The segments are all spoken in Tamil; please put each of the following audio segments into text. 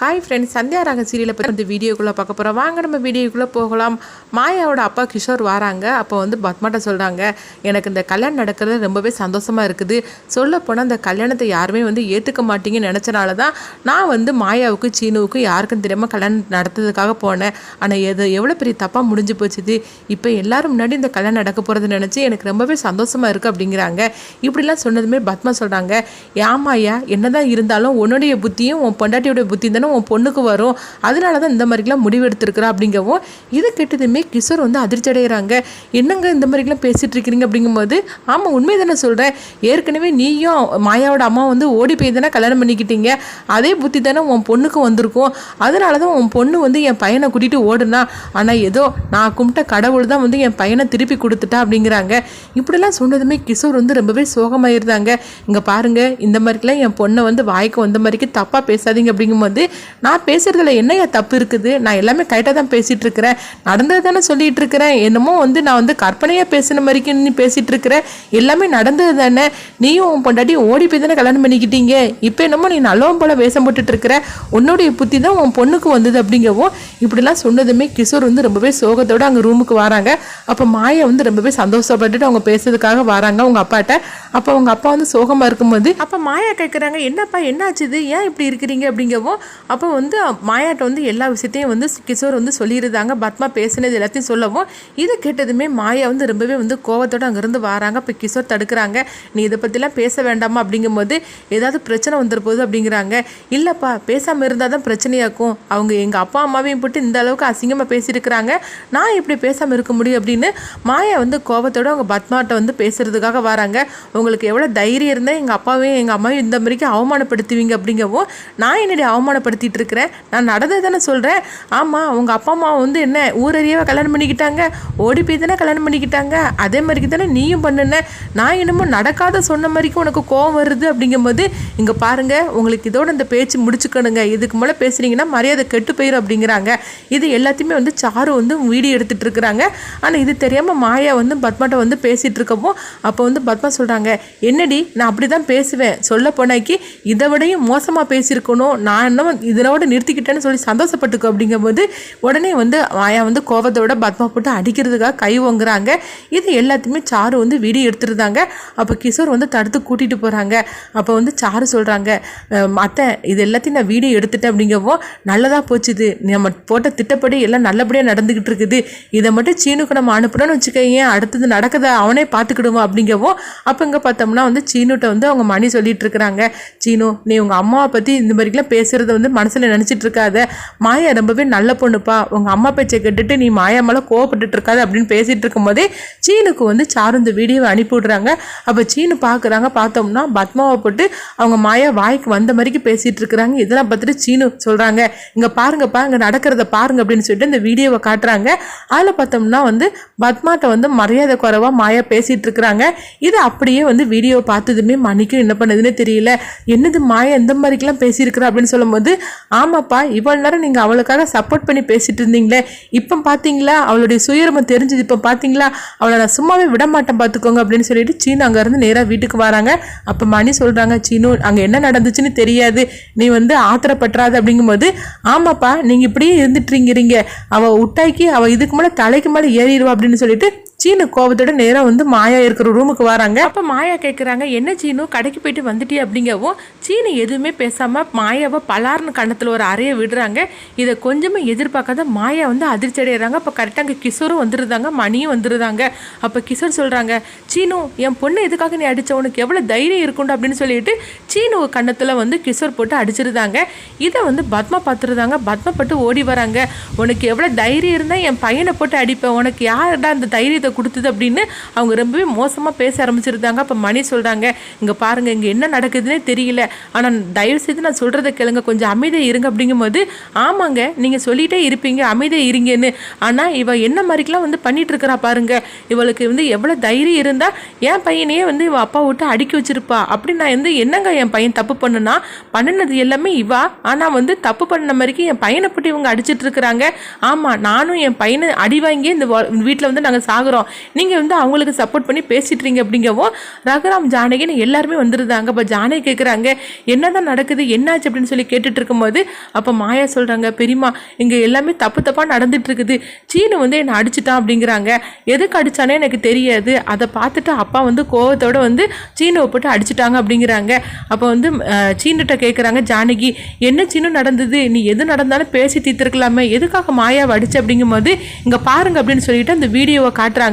ஹாய் ஃப்ரெண்ட்ஸ் சந்தியா ராக சீரியலை பற்றி வந்து வீடியோக்குள்ளே பார்க்க போகிறோம் வாங்க நம்ம வீடியோக்குள்ளே போகலாம். மாயாவோட அப்பா கிஷோர் வராங்க. அப்போ வந்து பத்மாட்ட சொல்கிறாங்க எனக்கு இந்த கல்யாணம் நடக்கிறது ரொம்பவே சந்தோஷமாக இருக்குது. சொல்லப்போனால் அந்த இந்த கல்யாணத்தை யாருமே வந்து ஏற்றுக்க மாட்டீங்கன்னு நினச்சனால தான் நான் வந்து மாயாவுக்கு சீனுவுக்கு யாருக்கும் தெரியாமல் கல்யாணம் நடத்துறதுக்காக போனேன். ஆனால் எது எவ்வளோ பெரிய தப்பாக முடிஞ்சு போச்சுது. இப்போ எல்லாரும் முன்னாடி இந்த கல்யாணம் நடக்க போகிறது நினச்சி எனக்கு ரொம்பவே சந்தோஷமாக இருக்குது அப்படிங்கிறாங்க. இப்படிலாம் சொன்னதுமே பத்மா சொல்கிறாங்க ஏமாயா என்னதான் இருந்தாலும் உன்னுடைய புத்தியும் உன் பொண்டாட்டியோட புத்தி தானே உன் பொண்ணுக்கு வரும். அதனால தான் இந்த மாதிரிலாம் முடிவெடுத்திருக்கிறா அப்படிங்கவும் இது கெட்டதுமே கிஷோர் வந்து அதிர்ச்சி அடைகிறாங்க என்னங்க இந்த மாதிரிலாம் பேசிகிட்டு இருக்கிறீங்க அப்படிங்கும்போது ஆமாம் உண்மை தானே சொல்கிறேன் ஏற்கனவே நீயும் மாயாவோட அம்மா வந்து ஓடி போய் தானே கல்யாணம் பண்ணிக்கிட்டீங்க. அதே புத்தி தானே உன் பொண்ணுக்கு வந்திருக்கும். அதனால தான் உன் பொண்ணு வந்து என் பையனை கூட்டிகிட்டு ஓடுனா. ஆனால் ஏதோ நான் கும்பிட்ட கடவுள் தான் வந்து என் பையனை திருப்பி கொடுத்துட்டா அப்படிங்கிறாங்க. இப்படிலாம் சொன்னதுமே கிஷோர் வந்து ரொம்பவே சோகமாயிருந்தாங்க. இங்கே பாருங்கள் இந்த மாதிரிலாம் என் பொண்ணை வந்து வாய்க்கு வந்த மாதிரிக்கு தப்பாக பேசாதீங்க அப்படிங்கும்போது நான் பேசுறதுல என்னையா தப்பு இருக்குது? நான் எல்லாமே கரெக்டாக தான் பேசிட்டு இருக்கிறேன் நடந்தது தானே சொல்லிட்டு இருக்கிறேன் என்னமோ வந்து நான் வந்து கற்பனையாக பேசின மாதிரிக்கு நீ பேசிட்டு இருக்கிறேன் எல்லாமே நடந்தது தானே. நீயும் உன் பொண்டாட்டி ஓடி போய் தானே கல்யாணம் பண்ணிக்கிட்டீங்க. இப்போ என்னமோ நீ நல்லவன் போல வேஷம் போட்டுட்டு இருக்கிற உன்னுடைய புத்தி தான் உன் பொண்ணுக்கு வந்தது அப்படிங்கவும் இப்படிலாம் சொன்னதுமே கிஷோர் வந்து ரொம்பவே சோகத்தோடு அங்கே ரூமுக்கு வராங்க. அப்போ மாயா வந்து ரொம்பவே சந்தோஷப்பட்டுட்டு அவங்க பேசுறதுக்காக வராங்க அவங்க அப்பாட்ட. அப்போ அவங்க அப்பா வந்து சோகமாக இருக்கும்போது அப்போ மாயா கேட்குறாங்க என்னப்பா என்னாச்சுது ஏன் இப்படி இருக்கிறீங்க? அப்படிங்கவும் அப்போ வந்து மாயாட்ட வந்து எல்லா விஷயத்தையும் வந்து கிஷோர் வந்து சொல்லியிருந்தாங்க. பத்மா பேசினது எல்லாத்தையும் சொல்லவும் இது கேட்டதுமே மாயா வந்து ரொம்பவே வந்து கோவத்தோட அங்கேருந்து வராங்க. இப்போ கிஷோர் தடுக்கிறாங்க. நீ இதை பற்றிலாம் பேச வேண்டாமா? அப்படிங்கும்போது ஏதாவது பிரச்சனை வந்துட போகுது அப்படிங்கிறாங்க. இல்லைப்பா பேசாமல் இருந்தால் தான் பிரச்சனையாக்கும். அவங்க எங்கள் அப்பா அம்மாவையும் போட்டு இந்த அளவுக்கு அசிங்கமாக பேசியிருக்கிறாங்க. நான் இப்படி பேசாமல் இருக்க முடியும் அப்படின்னு மாயா வந்து கோவத்தோட அவங்க பத்மாட்ட வந்து பேசுகிறதுக்காக வராங்க. உங்களுக்கு எவ்வளோ தைரியம் இருந்தால் எங்கள் அப்பாவையும் எங்கள் அம்மாவையும் இந்த மாதிரிக்கு அவமானப்படுத்துவீங்க அப்படிங்கவும் நான் என்னுடைய அவமானப்படுத்திட்டு இருக்கிறேன் நான் நடந்தது தானே சொல்கிறேன் ஆமாம் அவங்க அப்பா அம்மா வந்து என்ன ஊரறியவே கல்யாணம் பண்ணிக்கிட்டாங்க? ஓடி போய் தானே கல்யாணம் பண்ணிக்கிட்டாங்க? அதே மாதிரிக்கு தானே நீயும் பண்ணுன. நான் என்னமோ நடக்காத சொன்ன மாதிரிக்கும் உனக்கு கோவம் வருது அப்படிங்கும்போது இங்கே பாருங்க உங்களுக்கு இதோட இந்த பேச்சு முடிச்சுக்கணுங்க. இதுக்கு மேலே பேசுனீங்கன்னா மரியாதை கெட்டு போயிடும் அப்படிங்கிறாங்க. இது எல்லாத்தையுமே வந்து சாரு வந்து வீடியோ எடுத்துட்டு இருக்கிறாங்க ஆனால் இது தெரியாமல் மாயா வந்து பத்மாட்ட வந்து பேசிகிட்டு இருக்கப்போ அப்போ வந்து பத்மா சொல்கிறாங்க என்னடி நான் அப்படி தான் பேசுவேன். சொல்ல போனாக்கி இதை விடையும் மோசமாக பேசியிருக்கணும். நான் என்ன இதனோட நிறுத்திக்கிட்டேன்னு சொல்லி சந்தோஷப்பட்டுக்கோ அப்படிங்கும்போது உடனே வந்து மாயா வந்து கோவத்தோட பத்மா போட்டு அடிக்கிறதுக்காக கை ஓங்குறாங்க. இது எல்லாத்தையுமே சாரு வந்து வீடியோ எடுத்துருந்தாங்க. அப்போ கிஷோர் வந்து தடுத்து கூட்டிகிட்டு போகிறாங்க அப்போ வந்து சாரு சொல்கிறாங்க அத்தை இது எல்லாத்தையும் நான் வீடியோ எடுத்துட்டேன் அப்படிங்கவும் நல்லதாக போச்சு இது. நம்ம போட்ட திட்டப்படி எல்லாம் நல்லபடியாக நடந்துக்கிட்டு இருக்குது. இதை மட்டும் சீனுக்கு நம்ம அனுப்புனோன்னு வச்சுக்கோங்க அடுத்தது நடக்குதா அவனே பார்த்துக்கிடுவோம் அப்படிங்கவும் அப்போ இங்கே பார்த்தோம்னா வந்து சீனுட்ட வந்து அவங்க மணி சொல்லிட்டு இருக்கிறாங்க. சீனு நீ உங்கள் அம்மாவை பற்றி இந்த மாதிரிலாம் பேசுகிறத வந்து மனசில் நினச்சிட்டு இருக்காத. மாயா ரொம்பவே நல்ல பொண்ணுப்பா. உங்கள் அம்மா பேச்சை கேட்டுட்டு நீ மாயா மேலே கோவப்பட்டுட்டு இருக்காத அப்படின்னு பேசிகிட்டு இருக்கும்போதே சீனுக்கு வந்து சாரு இந்த வீடியோவை அனுப்பி விடுறாங்க அப்போ சீனு பார்க்குறாங்க பார்த்தோம்னா பத்மாவை போட்டு அவங்க மாயா வாய்க்கு வந்த மாதிரிக்கு பேசிகிட்டு இருக்கிறாங்க. இதெல்லாம் பார்த்துட்டு சீனு சொல்கிறாங்க இங்கே பாருங்கப்பா இங்கே நடக்கிறத பாருங்க அப்படின்னு சொல்லிட்டு இந்த வீடியோவை காட்டுறாங்க. அதில் பார்த்தோம்னா வந்து பத்மாட்ட வந்து மரியாதை குறைவாக மாயா பேசிகிட்டு இருக்கிறாங்க. இது அப்படியே வந்து வீடியோவை பார்த்ததுமே மணிக்கும் என்ன பண்ணுதுன்னு தெரியல. என்னது மாயா இந்த மாதிரிக்கெல்லாம் பேசியிருக்கிறா அப்படின்னு சொல்லும்போது ஆமாப்பா இவ்வளோ நேரம் நீங்கள் அவளுக்காக சப்போர்ட் பண்ணி பேசிட்டு இருந்தீங்களே. இப்போ பார்த்தீங்களா அவளுடைய சுயரமம் தெரிஞ்சுது. இப்போ பார்த்தீங்களா அவளை நான் சும்மாவே விட மாட்டேன் பார்த்துக்கோங்க அப்படின்னு சொல்லிட்டு சீனு அங்கேருந்து நேராக வீட்டுக்கு வராங்க. அப்போ மணி சொல்கிறாங்க சீனு அங்கே என்ன நடந்துச்சுன்னு தெரியாது. நீ வந்து ஆத்திரப்பட்டுறாது. அப்படிங்கும்போது ஆமாப்பா நீங்கள் இப்படியே இருந்துட்டுருங்கிறீங்க அவள் உட்டாக்கி அவள் இதுக்கு மேலே தலைக்கு மேலே ஏறிடுவா. அப்படின்னு சொல்லிட்டு சீனு கோபத்தோட நேராக வந்து மாயா இருக்கிற ரூமுக்கு வராங்க. அப்போ மாயா கேட்குறாங்க என்ன சீனு? கடைக்கு போயிட்டு வந்துட்டியே? அப்படிங்கவும் சீனு எதுவுமே பேசாமல் மாயாவை பலார்னு கண்ணத்தில் ஒரு அறையை விடுறாங்க. இதை கொஞ்சமே எதிர்பார்க்காத மாயா வந்து அதிர்ச்சி அடைகிறாங்க அப்போ கரெக்டாக அங்கே கிஷோரும் வந்துருந்தாங்க மணியும் வந்துருந்தாங்க அப்போ கிஷோர் சொல்கிறாங்க சீனு என் பொண்ணு எதுக்காக நீ அடிச்ச? உனக்கு எவ்வளோ தைரியம் இருக்குண்டு? அப்படின்னு சொல்லிட்டு சீனு கண்ணத்தில் வந்து கிஷோர் போட்டு அடிச்சிருந்தாங்க இதை வந்து பத்மா பார்த்துருந்தாங்க பத்மா பட்டு ஓடி வராங்க. உனக்கு எவ்வளோ தைரியம் இருந்தால் என் பையனை போட்டு அடிப்பேன். உனக்கு யார்டா அந்த தைரியத்தை கொடுத்தது அப்படின்னு அவங்க ரொம்பவே மோசமாக பேச ஆரம்பிச்சிருந்தாங்க. அப்போ மணி சொல்கிறாங்க இங்கே பாருங்கள் இங்கே என்ன நடக்குதுன்னே தெரியல. ஆனால் தயவு செய்து நான் சொல்கிறத கேளுங்க. கொஞ்சம் அமைதியாக இருங்க. அப்படிங்கும்போது ஆமாங்க நீங்கள் சொல்லிகிட்டே இருப்பீங்க. அமைதியாக இருங்கன்னு. ஆனால் இவள் என்ன மாதிரிக்கெலாம் வந்து பண்ணிட்டு இருக்கிறா பாருங்க. இவளுக்கு வந்து எவ்வளோ தைரியம் இருந்தால் என் பையனையே வந்து இவள் அப்பா விட்டு அடுக்கி வச்சிருப்பா. அப்படி நான் வந்து என்னங்க என் பையன் தப்பு பண்ணுனா? பண்ணினது எல்லாமே இவா. ஆனால் வந்து தப்பு பண்ண மாதிரிக்கு என் பையனை போட்டு இவங்க அடிச்சிட்டு இருக்கிறாங்க. ஆமாம் நானும் என் பையனை அடி வாங்கி இந்த வீட்டில் வந்து நாங்கள் சாகுறோம். இருக்கட்டும் நீங்கள் வந்து அவங்களுக்கு சப்போர்ட் பண்ணி பேசிட்டுறீங்க அப்படிங்கவும் ரகுராம் ஜானகின்னு எல்லாருமே வந்துருந்தாங்க. அப்போ ஜானகி கேட்குறாங்க என்னதான் நடக்குது? என்னாச்சு? அப்படின்னு சொல்லி கேட்டுட்டு இருக்கும்போது அப்போ மாயா சொல்கிறாங்க பெரியம்மா இங்கே எல்லாமே தப்பு தப்பாக நடந்துட்டு இருக்குது சீனு வந்து என்னை அடிச்சிட்டான் அப்படிங்கிறாங்க. எதுக்கு அடித்தானே எனக்கு தெரியாது. அதை பார்த்துட்டு அப்பா வந்து கோவத்தோடு வந்து சீனுவை போட்டு அடிச்சிட்டாங்க அப்படிங்கிறாங்க. அப்போ வந்து சீனுகிட்ட கேட்குறாங்க ஜானகி என்ன சீனு நடந்தது? நீ எது நடந்தாலும் பேசி தீர்த்துருக்கலாமே. எதுக்காக மாயாவை அடிச்சு? அப்படிங்கும்போது இங்கே பாருங்க அப்படின்னு சொல்லிட்டு அந்த வீடியோவை காட்டுறாங்க.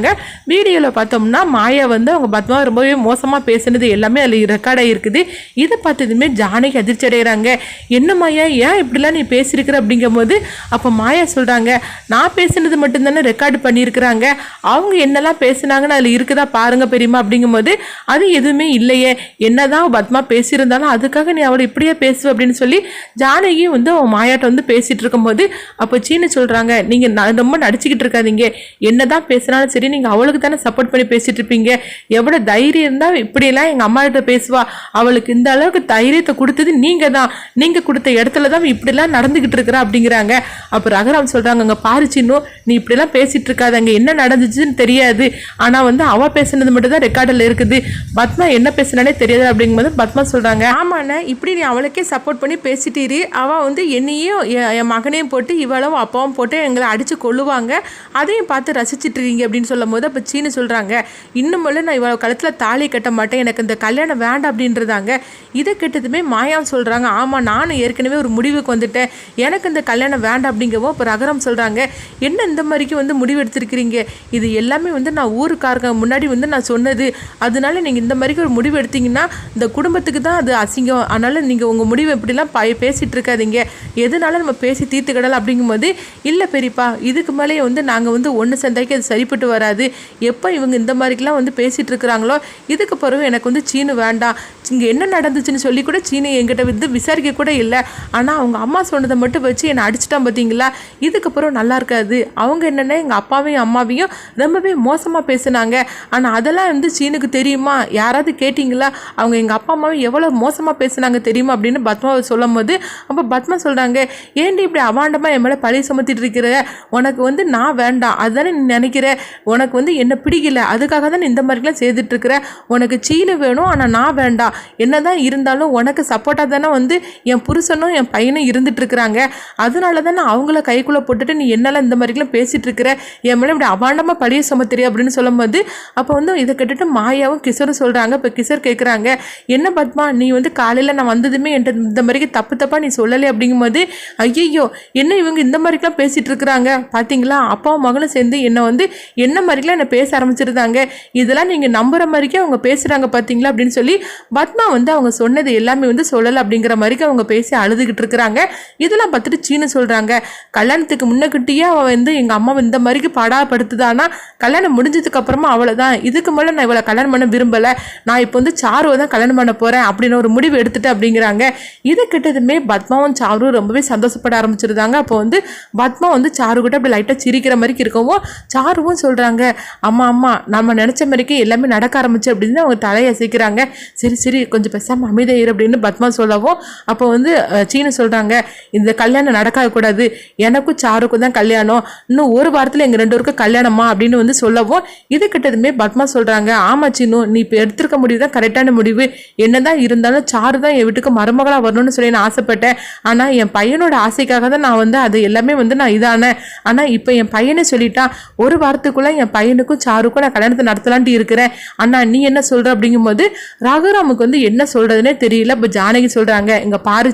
வீடியோவில் பார்த்தோம்னா மாயா வந்து அவங்க பத்மா ரொம்பவே மோசமாக பேசுனது எல்லாமே அதில் ரெக்கார்ட் ஆகிருக்குது இதை பார்த்ததுமே ஜானகி அதிர்ச்சி அடைகிறாங்க என்ன மாயா ஏன் இப்படிலாம் நீ பேசியிருக்கிற அப்படிங்கும்போது அப்போ மாயா சொல்கிறாங்க நான் பேசுனது மட்டும்தானே ரெக்கார்டு பண்ணியிருக்கிறாங்க. அவங்க என்னெல்லாம் பேசுனாங்கன்னு அதில் இருக்குதா பாருங்க பெரியம்மா அப்படிங்கும்போது அது எதுவுமே இல்லையே. என்னதான் பத்மா பேசியிருந்தாலும் அதுக்காக நீ அவளை இப்படியே பேசுவ அப்படின்னு சொல்லி ஜானகி வந்து அவன் மாயாட்ட வந்து பேசிட்டு இருக்கும்போது அப்போ சீனு சொல்கிறாங்க நீங்கள் ரொம்ப நடிச்சுக்கிட்டு இருக்காதீங்க. என்னதான் பேசினாலும் சரி நீங்கள் அவளுக்கு தானே சப்போர்ட் பண்ணி பேசிட்டு இருப்பீங்க? எவ்வளோ தைரியம் இருந்தால் இப்படியெல்லாம் எங்கள் அம்மா கிட்ட பேசுவா? அவளுக்கு இந்த அளவுக்கு தைரியத்தை கொடுத்தது நீங்கள் தான். நீங்கள் கொடுத்த இடத்துல தான் இப்படிலாம் நடந்துக்கிட்டு இருக்கிறா அப்படிங்கிறாங்க. அப்போ ரகுராம் சொல்கிறாங்க அங்கே பாரு நீ இப்படிலாம் பேசிட்டு இருக்காது அங்கே என்ன நடந்துச்சுன்னு தெரியாது. ஆனால் வந்து அவள் பேசுனது மட்டும் தான் ரெக்கார்டில் இருக்குது. பத்மா என்ன பேசுனானே தெரியாது அப்படிங்கும்போது பத்மா சொல்கிறாங்க ஆமாண்ணே இப்படி நீ அவளுக்கே சப்போர்ட் பண்ணி பேசிட்டீரு. அவள் வந்து என்னையும் என் என் மகனையும் போட்டு இவளும் அப்பாவும் போட்டு எங்களை அடித்து கொள்ளுவாங்க அதையும் பார்த்து ரசிச்சிட்டு இருக்கீங்க அப்படின்னு சொல்லும் போது அப்போ சீனு சொல்கிறாங்க இன்னும் நான் இவ்வளோ கழுத்தில் தாலி கட்ட மாட்டேன் எனக்கு இந்த கல்யாணம் வேண்டாம் அப்படின்றதாங்க. இதை கெட்டதுமே மாயாவும் சொல்கிறாங்க ஆமாம் நானும் ஏற்கனவே ஒரு முடிவுக்கு வந்துட்டேன் எனக்கு இந்த கல்யாணம் வேண்டாம் அப்படிங்கவோ இப்போ ரகரம் சொல்கிறாங்க என்ன இந்த மாதிரிக்கு வந்து முடிவு எடுத்திருக்கிறீங்க? இது எல்லாமே வந்து நான் ஊருக்காரங்க முன்னாடி வந்து நான் சொன்னது அதனால நீங்கள் இந்த மாதிரிக்கு ஒரு முடிவு எடுத்தீங்கன்னா இந்த குடும்பத்துக்கு தான் அது அசிங்கம். அதனால் நீங்கள் உங்கள் முடிவு இப்படிலாம் ப பேசிகிட்டு இருக்காதீங்க எதனால நம்ம பேசி தீர்த்துக்கிடலாம் அப்படிங்கும்போது இல்லை பெரியப்பா இதுக்கு மேலேயே வந்து நாங்கள் வந்து ஒன்று சந்தைக்கு அது சரிப்பட்டு வராது. எப்போ இவங்க இந்த மாதிரிக்கெலாம் வந்து பேசிகிட்டு இருக்கிறாங்களோ இதுக்கு பிறகு எனக்கு வந்து சீனு வேண்டாம். இங்கே என்ன நடந்துச்சுன்னு சொல்லி கூட சீனு என்கிட்ட வந்து விசாரிக்க கூட இல்லை. ஆனால் அவங்க அம்மா சொன்னதை மட்டும் வச்சு என்னை அடிச்சிட்டான் பார்த்தீங்களா இதுக்கப்புறம் நல்லா இருக்காது. அவங்க என்னென்னா எங்கள் அப்பாவையும் அம்மாவையும் ரொம்பவே மோசமாக பேசுனாங்க. ஆனால் அதெல்லாம் வந்து சீனுக்கு தெரியுமா? யாராவது கேட்டிங்களா? அவங்க எங்கள் அப்பா அம்மாவும் எவ்வளோ மோசமாக பேசுனாங்க தெரியுமா? அப்படின்னு பத்மாவை சொல்லும் போது அப்போ பத்மா சொல்கிறாங்க ஏன்டி இப்படி அவாண்டமாக என் மேலே பழி சுமத்திட்டு இருக்கிற? உனக்கு வந்து நான் வேண்டாம். அதுதானே நீ நினைக்கிற? உனக்கு வந்து என்ன பிடிக்கல. அதுக்காக தான் இந்த மாதிரிலாம் செய்துட்டு இருக்கிற? உனக்கு சீனு வேணும் ஆனால் நான் வேண்டாம். என்னதான் இருந்தாலும் உனக்கு சப்போர்ட்டாக தானே வந்து என் புருஷனும் என் பையனும் இருந்துட்டு இருக்கிறாங்க அதனால தானே அவங்கள கைக்குள்ளே போட்டுட்டு நீ என்னெல்லாம் இந்த மாதிரிலாம் பேசிட்டு இருக்கிற என் மேலே இப்படி அபாண்டமாக பழிய சுமத்துறிய அப்படின்னு சொல்லும்போது அப்போ வந்து இதை கேட்டுட்டு மாயாவும் கிஷோரும் சொல்கிறாங்க இப்போ கிஷோர் கேட்குறாங்க என்ன பத்மா நீ வந்து காலையில் நான் வந்ததுமே என்கிட்ட இந்த மாதிரிக்கு தப்பு தப்பாக நீ சொல்லலை அப்படிங்கும்போது ஐயையோ என்ன இவங்க இந்த மாதிரிக்கெலாம் பேசிகிட்டு இருக்கிறாங்க பார்த்தீங்களா அப்பாவும் மகனும் சேர்ந்து என்னை வந்து என்ன மாதிரிக்கெலாம் என்னை பேச ஆரம்பிச்சிருந்தாங்க? இதெல்லாம் நீங்கள் நம்புகிற மாதிரிக்கே அவங்க பேசுகிறாங்க பார்த்தீங்களா அப்படின்னு சொல்லி பத்மா வந்து அவங்க சொன்னது எல்லாமே வந்து சொல்லலை அப்படிங்கிற மாதிரிக்கு அவங்க பேசி அழுதுகிட்டு இருக்கிறாங்க. இதெல்லாம் பார்த்துட்டு சீனு சொல்கிறாங்க கல்யாணத்துக்கு முன்னக்கிட்டேயே அவள் வந்து எங்கள் அம்மா இந்த மாதிரிக்கு படாப்படுத்துதானா கல்யாணம் முடிஞ்சதுக்கு அப்புறமா அவ்வளோதான் இதுக்கு மேலே நான் இவளை கல்யாணம் பண்ண விரும்பலை. நான் இப்போ வந்து சாருவை தான் கல்யாணம் பண்ண போகிறேன் அப்படின்னு ஒரு முடிவு எடுத்துட்டு அப்படிங்கிறாங்க. இதை கிட்டதுமே பத்மாவும் சாரும் ரொம்பவே சந்தோஷப்பட ஆரம்பிச்சிருந்தாங்க. அப்போ வந்து பத்மா வந்து சாரு கிட்ட அப்படி லைட்டாக சிரிக்கிற மாதிரி இருக்கவும் சாருவும் சொல்கிறாங்க அம்மா அம்மா நம்ம நினச்ச மாதிரிக்கு எல்லாமே நடக்க ஆரம்பிச்சு அப்படின்னு அவங்க தலையை அசைக்கிறாங்க. சரி சரி கொஞ்சம் பேசாமல் அமைதியாயிரு அப்படின்னு பத்மா சொல்லவும் அப்போ வந்து சீனு சொல்கிறாங்க இந்த கல்யாணம் நடக்கக்கூடாது எனக்கும் சாருக்கும் தான் கல்யாணம். இன்னும் ஒரு வாரத்தில் எங்கள் ரெண்டு பேருக்கும் கல்யாணமா அப்படின்னு வந்து சொல்லவும் இது கிட்டதுமே பத்மா சொல்கிறாங்க ஆமா சீனு நீ இப்போ எடுத்திருக்க முடிவு தான் கரெக்டான முடிவு. என்னதான் இருந்தாலும் சாரு தான் என் வீட்டுக்கு மருமகளாக வரணும்னு சொல்லி நான் ஆசைப்பட்டேன். ஆனால் என் பையனோட ஆசைக்காக தான் நான் வந்து அது எல்லாமே வந்து நான் இதானேன். ஆனால் இப்போ என் பையனை சொல்லிட்டான் ஒரு வாரத்துக்குள்ளே என் பையனுக்கும் சாருக்கும் நான் கல்யாணத்தை நடத்தலான்ட்டு இருக்கிறேன். அண்ணா நீ என்ன சொல்கிற அப்படிங்கும்போது ராகுராமுக்கு வந்து என்ன சொல்கிறதுனே தெரியல. இப்போ ஜானகி சொல்கிறாங்க இங்கே பாரு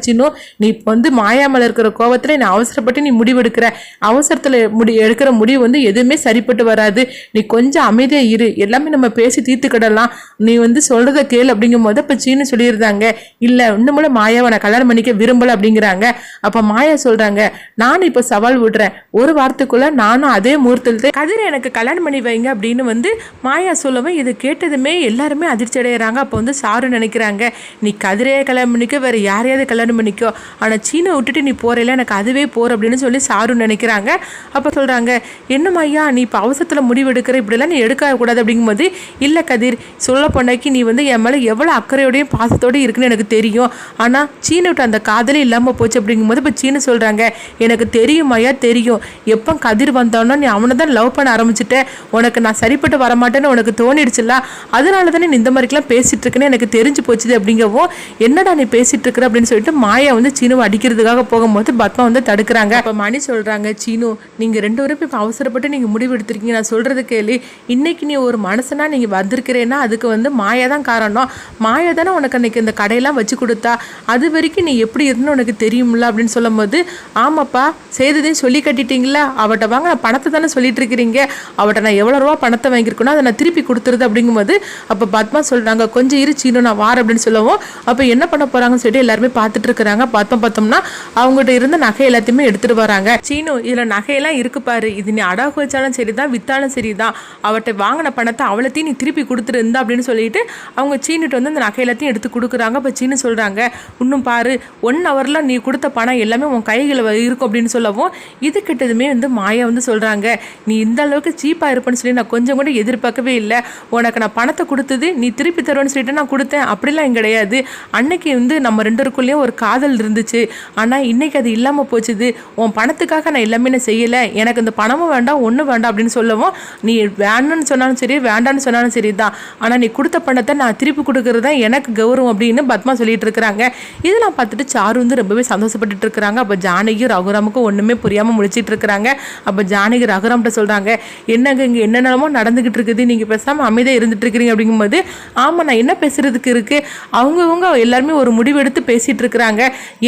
நீ இப்போ வந்து மாயாமல் இருக்கிற கோவத்தில் நீ அவசரப்பட்டு நீ முடிவெடுக்கிற. அவசரத்தில் முடி எடுக்கிற முடிவு வந்து எதுவுமே சரிப்பட்டு வராது. நீ கொஞ்சம் அமைதியாக இரு. எல்லாமே நம்ம பேசி தீர்த்துக்கிடலாம் நீ வந்து சொல்கிறத கேளு அப்படிங்கும்போது இப்போ சீனு சொல்லியிருந்தாங்க இல்லை இன்னும் மாயாவை நான் கல்யாணம் பண்ணிக்க விரும்பலை அப்படிங்கிறாங்க. அப்போ மாயா சொல்கிறாங்க நான் இப்போ சவால் விடுறேன். ஒரு வாரத்துக்குள்ளே நானும் அதே முகூர்த்தத்தில் கதிரை எனக்கு கல்யாணம் பண்ணி வைங்க அப்படின்னு வந்து மாயா சொல்லவும் இது கேட்டதுமே எல்லாருமே அதிர்ச்சி அடைகிறாங்க அப்போ வந்து சாரு நினை நினைக்கிறாங்க. நீ கதிரையை கல்யாணம் பண்ணிக்கோ வேறு யாரையாவது கல்யாணம் பண்ணிக்கோ. ஆனால் சீனை விட்டுட்டு நீ போகிறல எனக்கு அதுவே போகிற அப்படின்னு சொல்லி சாரு நினைக்கிறாங்க. அப்போ சொல்கிறாங்க என்னம்மா ஐயா நீ இப்போ அவசரத்தில் முடிவு எடுக்கிற இப்படிலாம் நீ எடுக்கக்கூடாது அப்படிங்கும்போது இல்லை கதிர் சொல்ல போனாக்கி நீ வந்து என் மேலே எவ்வளோ அக்கறையோடையும் பாசத்தோடையும் இருக்குன்னு எனக்கு தெரியும். ஆனால் சீனை விட்டு அந்த காதலே இல்லாமல் போச்சு. அப்படிங்கும்போது இப்போ சீனு சொல்கிறாங்க எனக்கு தெரியும் ஐயா தெரியும். எப்போ கதிர் வந்தோன்னா நீ அவனை தான் லவ் பண்ண ஆரம்பிச்சிட்டேன் உனக்கு நான் சரிப்பட்டு வரமாட்டேன்னு உனக்கு தோணிடுச்சுல அதனால தானே நீ இந்த மாதிரிக்கெல்லாம் பேசிட்டு இருக்குன்னு எனக்கு தெரிஞ்சு போச்சுது அப்படிங்கவும் என்னடா நீ பேசிட்டு இருக்கிற? அப்படின்னு சொல்லிட்டு மாயா வந்து சீனுவை அடிக்கிறதுக்காக போகும்போது பத்மா வந்து தடுக்கிறாங்க. அப்போ மணி சொல்கிறாங்க சீனு நீங்கள் ரெண்டு பேரும் இப்போ அவசரப்பட்டு நீங்கள் முடிவு எடுத்திருக்கீங்க. நான் சொல்கிறது கேள்வி இன்னைக்கு நீ ஒரு மனுஷனா நீங்கள் வந்திருக்கிறேன்னா அதுக்கு வந்து மாயா தான் காரணம். மாயா தானே உனக்கு அன்னைக்கு இந்த கடையெல்லாம் வச்சு கொடுத்தா. அது வரைக்கும் நீ எப்படி இருந்தன்னு உனக்கு தெரியும்ல? அப்படின்னு சொல்லும்போது ஆமாப்பா செய்ததையும் சொல்லி கட்டிட்டீங்களா? அவட்ட வாங்க நான் பணத்தை தானே சொல்லிட்டு இருக்கிறீங்க. அவட்ட நான் எவ்வளோ ரூபா பணத்தை வாங்கியிருக்கணும் அதை நான் திருப்பி கொடுத்துருது. அப்படிங்கும்போது அப்போ பத்மா சொல்கிறாங்க கொஞ்சம் இரு சீனு நான் வார் அப்படின்னு சொல்லவும். அப்போ என்ன பண்ண போகிறாங்கன்னு சொல்லிட்டு எல்லாருமே பார்த்துட்டு இருக்கிறாங்க. பார்த்தோம் பார்த்தோம்னா அவங்ககிட்ட இருந்த நகை எல்லாத்தையுமே எடுத்துகிட்டு வராங்க. சீனு இதில் நகையெல்லாம் இருக்கு பாரு. இது நீ அடகு வச்சாலும் சரி தான் வித்தாலும் சரி தான் அவர்கிட்ட வாங்கின பணத்தை அவளத்தையும் நீ திருப்பி கொடுத்துருந்தா அப்படின்னு சொல்லிட்டு அவங்க சீனுட்டு வந்து அந்த நகை எல்லாத்தையும் எடுத்து கொடுக்குறாங்க. அப்போ சீனு சொல்கிறாங்க இன்னும் பாரு ஒன் ஹவரில் நீ கொடுத்த பணம் எல்லாமே உன் கைகளில் இருக்கும் அப்படின்னு சொல்லவும் இது கிட்டதுமே வந்து மாயா வந்து சொல்கிறாங்க நீ இந்த அளவுக்கு சீப்பாக இருப்பேன்னு சொல்லி நான் கொஞ்சம் கூட எதிர்பார்க்கவே இல்லை. உனக்கு நான் பணத்தை கொடுத்தது நீ திருப்பி தருவேன்னு சொல்லிட்டு நான் கொடுத்தேன். அப்படிலாம் கிடையாது. அன்னைக்கு வந்து நம்ம ரெண்டருக்குள்ளேயும் ஒரு காதல் இருந்துச்சு. ஆனால் இன்றைக்கி அது இல்லாமல் போச்சுது. உன் பணத்துக்காக நான் எல்லாமே நான் செய்யலை. எனக்கு இந்த பணமும் வேண்டாம் ஒன்றும் வேண்டாம் அப்படின்னு சொல்லவும் நீ வேணும்னு சொன்னாலும் சரி வேண்டாம்னு சொன்னாலும் சரி தான். ஆனால் நீ கொடுத்த பணத்தை நான் திருப்பி கொடுக்கறது தான் எனக்கு கௌரவம் அப்படின்னு பத்மா சொல்லிட்டு இருக்கிறாங்க. இதெல்லாம் பார்த்துட்டு சாரு வந்து ரொம்பவே சந்தோஷப்பட்டுட்டு இருக்கிறாங்க. அப்போ ஜானகியும் ரகுராமுக்கும் ஒன்றுமே புரியாமல் முடிச்சிட்டு இருக்கிறாங்க. அப்போ ஜானகி ரகுராம்கிட்ட சொல்கிறாங்க என்னங்க இங்கே என்னென்னமோ நடந்துக்கிட்டு இருக்குது. நீங்கள் பேசாமல் அமைதியாக இருந்துட்டு இருக்கிறீங்க. அப்படிங்கும்போது ஆமாம் நான் என்ன பேசுறதுக்கு? இருக்குது அவங்கவுங்க எல்லாருமே ஒரு முடிவு எடுத்து பேசிகிட்டு இருக்கிறாங்க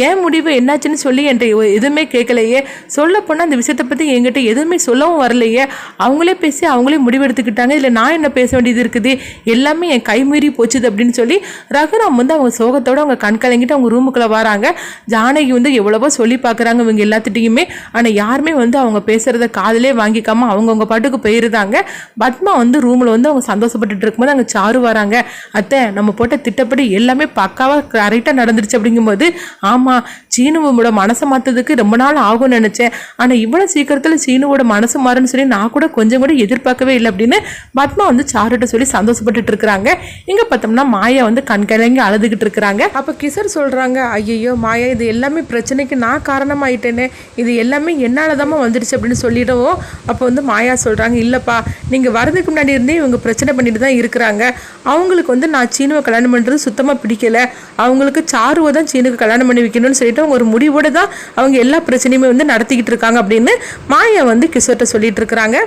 ஏன் முடிவு என்னாச்சுன்னு சொல்லி என்கிட்ட எதுவுமே கேட்கலையே சொல்ல போனால் அந்த விஷயத்தை பற்றி என்கிட்ட எதுவுமே சொல்லவும் வரலையே. அவங்களே பேசி அவங்களே முடிவெடுத்துக்கிட்டாங்க. இல்லை நான் என்ன பேச வேண்டியது இருக்குது? எல்லாமே என் கை மீறி போச்சுது அப்படின்னு சொல்லி ரகுராம் வந்து அவங்க சோகத்தோட அவங்க கண் கலங்கிட்டு அவங்க ரூமுக்குள்ளே வராங்க. ஜானகி வந்து எவ்வளவோ சொல்லி பார்க்குறாங்க இவங்க எல்லாத்துட்டையுமே. ஆனால் யாருமே வந்து அவங்க பேசுகிறத காதலே வாங்கிக்காம அவங்கவுங்க பாட்டுக்கு போயிருந்தாங்க. பத்மா வந்து ரூமில் வந்து அவங்க சந்தோஷப்பட்டுட்டு இருக்கும்போது அங்கே சாரு வராங்க. அத்தை நம்ம போட்ட திட்டப்படி எல்லாமே பக்காவாக கரெக்டாக நடந்துருச்சு அப்படிங்கும்போது ஆமாம் சீனுவோட மனசை மாற்றதுக்கு ரொம்ப நாள் ஆகும்னு நினச்சேன். ஆனால் இவ்வளோ சீக்கிரத்தில் சீனுவோட மனசு மாறுன்னு சொல்லி நான் கூட கொஞ்சம் கூட எதிர்பார்க்கவே இல்லை அப்படின்னு பத்மா வந்து சாருட்ட சொல்லி சந்தோஷப்பட்டுட்டு இருக்கிறாங்க. இங்கே பார்த்தோம்னா மாயா வந்து கண்கலங்கி அழுதுகிட்டு இருக்கிறாங்க. அப்போ கிசர் சொல்கிறாங்க ஐயோ மாயா இது எல்லாமே பிரச்சனைக்கு நான் காரணமாயிட்டேனே. இது எல்லாமே என்னால் தான் வந்துடுச்சு அப்படின்னு சொல்லிடவும் அப்போ வந்து மாயா சொல்கிறாங்க இல்லைப்பா நீங்கள் வரதுக்கு முன்னாடி இருந்தே இவங்க பிரச்சனை பண்ணிட்டு தான் இருக்கிறாங்க. அவங்களுக்கு வந்து நான் சீனுவை கல்யாணம் பண்ணுறது சுத்தமாக பிடிக்கல. அவங்களுக்கு சாருவை தான் சீனுக்கு கல்யாணம் பண்ணி வைக்கணும்னு சொல்லிட்டு அவங்க ஒரு முடிவோடு தான் அவங்க எல்லா பிரச்சனையுமே வந்து நடத்திக்கிட்டு இருக்காங்க அப்படின்னு மாயா வந்து கிஷோர்கிட்ட சொல்லிட்டு இருக்கிறாங்க.